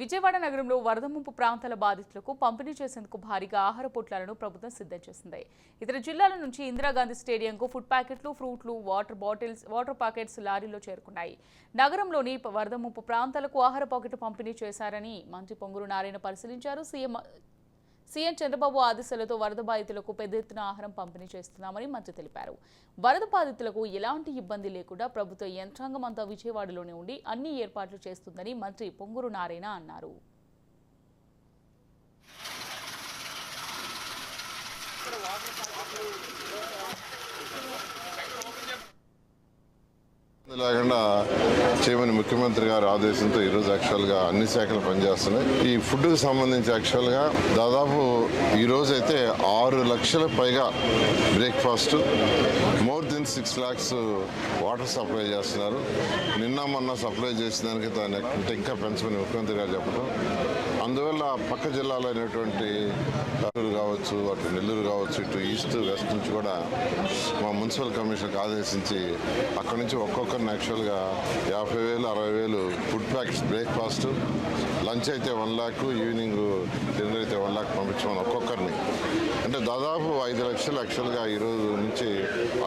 విజయవాడ నగరంలో వరద ముంపు ప్రాంతాల బాధితులకు పంపిణీ చేసేందుకు భారీగా ఆహార పొట్లాలను ప్రభుత్వం సిద్ధం చేసింది. ఇతర జిల్లాల నుంచి ఇందిరాగాంధీ స్టేడియంకు ఫుడ్ ప్యాకెట్లు ఫ్రూట్లు వాటర్ బాటిల్స్ వాటర్ ప్యాకెట్స్ లారీలో చేరుకున్నాయి. నగరంలోని వరద ముంపు ప్రాంతాలకు ఆహార పాకెట్ పంపిణీ చేశారని మంత్రి పొంగురు నారాయణ పరిశీలించారు. సీఎం సీఎం చంద్రబాబు ఆదేశాలతో వరద బాధితులకు పెద్ద ఎత్తున ఆహారం పంపిణీ చేస్తున్నామని మంత్రి తెలిపారు. వరద బాధితులకు ఎలాంటి ఇబ్బంది లేకుండా ప్రభుత్వ యంత్రాంగం అంతా విజయవాడలోనే ఉండి అన్ని ఏర్పాట్లు చేస్తుందని మంత్రి పొంగూరు నారాయణ అన్నారు. లేకుండా చేయమని ముఖ్యమంత్రి గారి ఆదేశంతో ఈరోజు యాక్చువల్గా అన్ని శాఖలు పనిచేస్తున్నాయి. ఈ ఫుడ్కి సంబంధించి యాక్చువల్గా దాదాపు ఈరోజు అయితే ఆరు లక్షల పైగా breakfast more than six lakhs water supply చేస్తున్నారు. నిన్న మొన్న సప్లై చేసిన దానికి దాన్ని ఇంకా పెంచమని ముఖ్యమంత్రి గారు చెప్పడం అందువల్ల పక్క జిల్లాలో అయినటువంటి కర్నూలు కావచ్చు అటు నెల్లూరు కావచ్చు ఇటు ఈస్ట్ వెస్ట్ నుంచి కూడా మా మున్సిపల్ కమిషన్కి ఆదేశించి అక్కడి నుంచి ఒక్కొక్కరిని యాక్చువల్గా యాభై వేలు అరవై వేలు ఫుడ్ ప్యాకెట్స్ బ్రేక్ఫాస్ట్ లంచ్ అయితే వన్ ల్యాక్ ఈవినింగ్ డిన్నర్ అయితే వన్ ల్యాక్ పంపించమని ఒక్కొక్కరిని. అంటే దాదాపు ఐదు లక్షలు యాక్చువల్గా ఈ రోజు నుంచి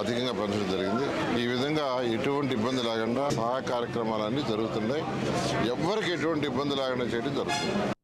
అధికంగా పెంచడం జరిగింది. ఈ విధంగా ఎటువంటి ఇబ్బంది లేకుండా సహాయ కార్యక్రమాలన్నీ జరుగుతున్నాయి. ఎవరికి ఎటువంటి ఇబ్బంది లేకుండా చేయడం జరుగుతుంది.